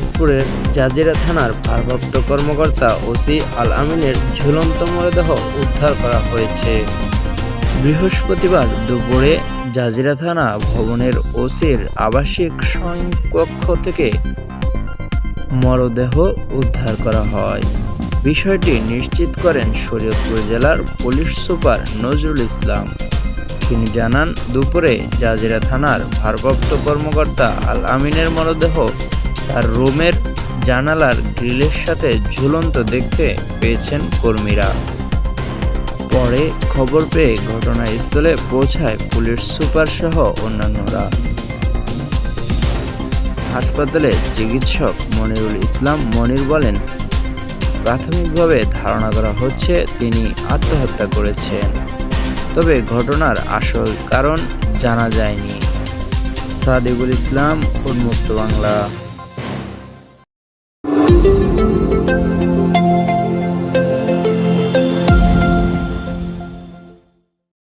শরীয়তপুরের জাজিরা থানার ভারপ্রাপ্ত কর্মকর্তা ওসি আল আমিনের ঝুলন্ত মরদেহ উদ্ধার করা হয়েছে। বৃহস্পতিবার দুপুরে জাজিরা থানা ভবনের ওসির আবাসিক কক্ষ থেকে মরদেহ উদ্ধার করা হয়। বিষয়টি নিশ্চিত করেন শরীয়তপুর জেলার পুলিশ সুপার নজরুল ইসলাম। তিনি জানান, দুপুরে জাজিরা থানার ভারপ্রাপ্ত কর্মকর্তা আল আমিনের মরদেহ তার রুমের জানালার গ্রিলের সাথে ঝুলন্ত দেখতে পেয়েছেন কর্মীরা। পরে খবর পেয়ে ঘটনাস্থলে পৌঁছায় পুলিশ সুপার সহ অন্যান্যরা। হাসপাতালে চিকিৎসক মনিরুল ইসলাম মনির বলেন, প্রাথমিকভাবে ধারণা করা হচ্ছে তিনি আত্মহত্যা করেছেন। তবে ঘটনার আসল কারণ জানা যায়নি। সাদিকুল ইসলাম, উন্মুক্ত বাংলা।